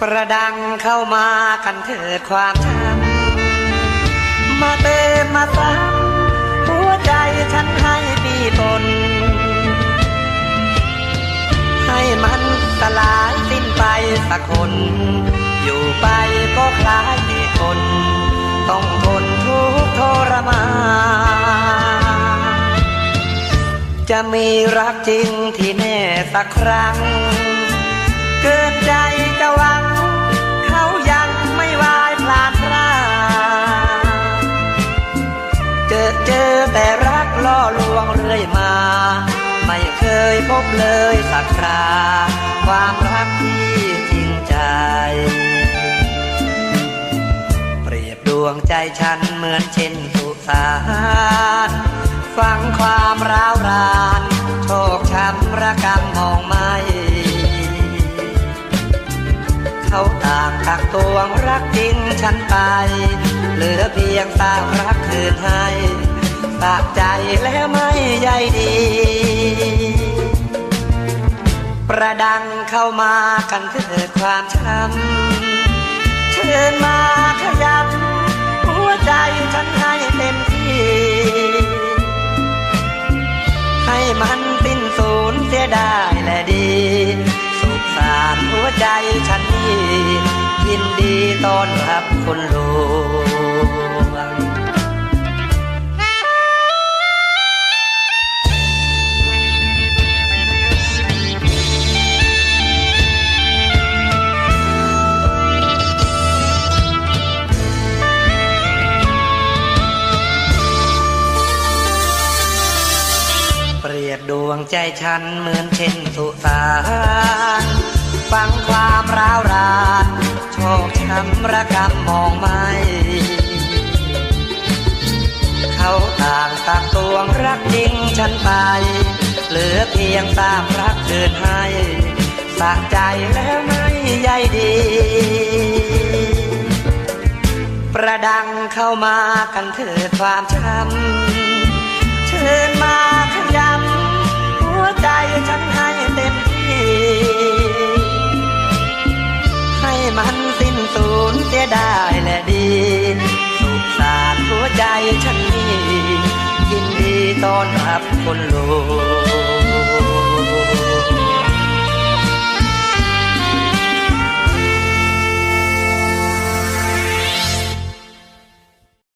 ประดังเข้ามากันเถิดความช้ำมาเติมมาซ้ำหัวใจฉันให้ปีตน ให้มันสลายสิ้นไปสักคน อยู่ไปก็คล้ายที่คน ต้องทนทุกทรมานจะมีรักจริงที่แน่สักครั้ง แต่รักล่อลวงเรื่อยมา ไม่เคยพบเลยสักครา ความรักที่จริงใจ เปรียบดวงใจฉันเหมือนเช่นสุสานฟังความร้าวราน โชคช้ำระกำมองไม่ เขาต่างตักตวงรักจริงฉันไป เหลือ ใยดี ประดังเข้ามากันเถิดความช้ำเชิญมาขยับหัวใจฉันให้เต็มที่ ให้มันสิ้นสูญเสียได้และดีสุขสารหัวใจฉันนี่ยินดีต้อนรับคนห วงใจฉันเหมือนเช่นสุสานฟังความร้าวรานโชคช้ำระกำมองไม่ เขาต่างตักตวงรักจริงฉันไป เหลือเพียงตามรักคืนให้สะใจแล้วไม่ใยดี ประดังเข้ามากันเถิดความช้ำเชิญมา รหัวใจฉันนี่ยินดีต้อนรับคนหลว